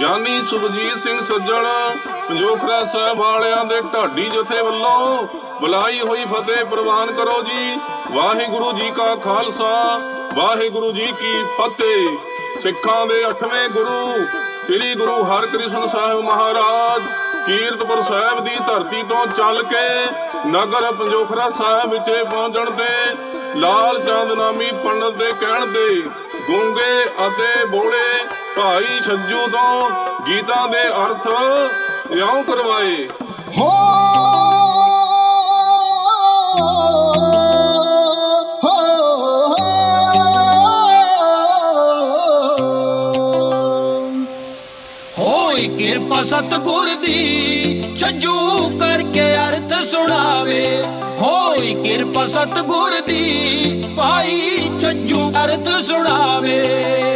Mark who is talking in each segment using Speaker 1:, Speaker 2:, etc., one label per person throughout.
Speaker 1: ਗਿਆਨੀ ਸੁਖਜੀਤ ਸਿੰਘ ਸੱਜਣ ਪੰਜੋਖਰਾ ਸਾਹਿਬ ਵਾਲਿਆਂ ਦੇ ਢਾਡੀ ਜਥੇ ਵੱਲੋਂ ਬੁਲਾਈ ਹੋਈ ਫਤਿਹ ਪ੍ਰਵਾਨ ਕਰੋ ਜੀ। ਵਾਹਿਗੁਰੂ ਜੀ ਕਾ ਖਾਲਸਾ, ਵਾਹਿਗੁਰੂ ਜੀ ਕੀ ਫਤਿਹ। ਸਿੱਖਾਂ ਦੇ 8ਵੇਂ ਗੁਰੂ, ਸ੍ਰੀ ਗੁਰੂ ਹਰਕ੍ਰਿਸ਼ਨ ਸਾਹਿਬ ਮਹਾਰਾਜ, ਕੀਰਤਪੁਰ ਸਾਹਿਬ ਦੀ ਧਰਤੀ ਤੋਂ ਚੱਲ ਕੇ ਨਗਰ ਪੰਜੋਖਰਾ ਸਾਹਿਬ ਵਿਖੇ ਪਹੁੰਚਣ ਤੇ ਲਾਲ ਚੰਦ ਨਾਮੀ ਪੰਡਤ ਦੇ ਕਹਿਣ ਤੇ ਗੂੰਗੇ ਅਤੇ ਬੋਲੇ ਭਾਈ ਛੱਜੂ ਤੋਂ ਗੀਤਾ ਦੇ ਅਰਥ ਇਉਂ ਕਰਵਾਏ।
Speaker 2: ਹੋ।
Speaker 3: ਹੋਈ ਕਿਰਪਾ ਸਤਗੁਰ ਦੀ, ਛੱਜੂ ਕਰਕੇ ਅਰਥ ਸੁਣਾਵੇ। ਹੋਈ ਕਿਰਪਾ ਸਤਗੁਰ ਦੀ, ਭਾਈ ਛੱਜੂ ਅਰਥ ਸੁਣਾਵੇ।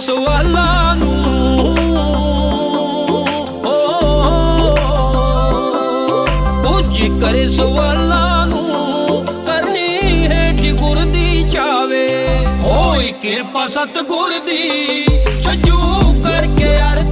Speaker 3: ਸਵਾਲਾਂ ਨੂੰ ਓ ਕਰੇ ਸਵਾਲਾਂ ਨੂੰ ਕਰਨੀ ਹੈ ਕਿ ਗੁਰ ਦੀ ਚਾਵੇ ਹੋਈ ਕਿਰਪਾ ਸਤਗੁਰ ਦੀ ਛੱਜੂ ਕਰਕੇ ਅਰਥ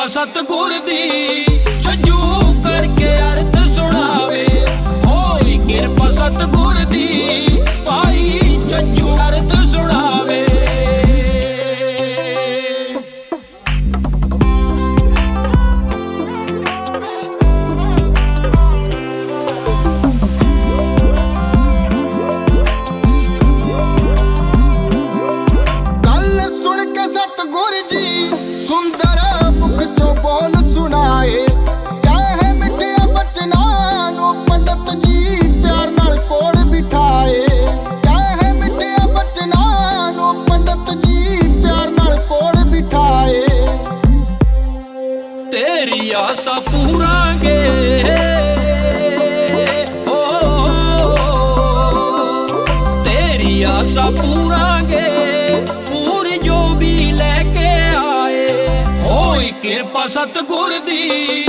Speaker 3: ਹੋਈ ਕਿਰਪਾ ਸਤਗੁਰ ਦੀ ਤੇਰੀ ਆਸਾ ਪੂਰਾਂਗੇ ਪੂਰੀ ਜੋ ਵੀ ਲੈ ਕੇ ਆਏ। ਹੋਈ ਕਿਰਪਾ ਸਤਗੁਰ ਦੀ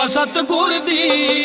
Speaker 3: ਬਾਬਾ ਸਤਗੁਰ ਦੀ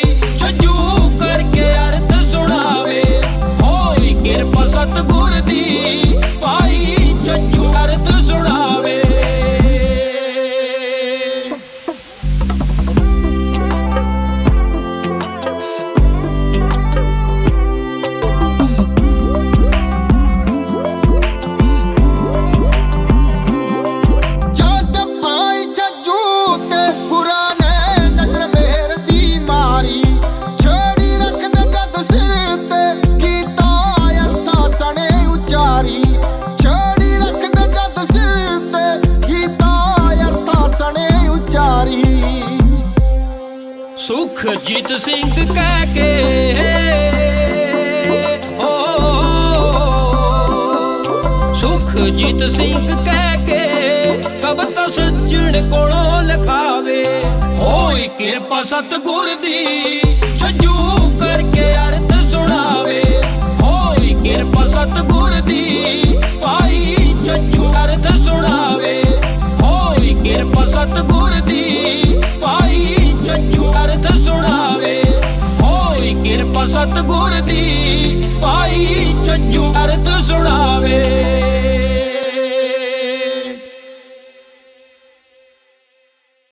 Speaker 3: ਸੁਖਜੀਤ ਸਿੰਘ ਕਹਿ ਕੇ, ਓ ਸੁਖਜੀਤ ਸਿੰਘ ਕਹਿ ਕੇ ਕਵਿਤਾ ਸੱਜਣ ਕੋਲੋਂ ਲਖਾਵੇ, ਹੋਈ ਕਿਰਪਾ ਸਤਗੁਰ ਦੀ, ਛਜੂ ਕਰਕੇ ਅਰਥ outro gordinho.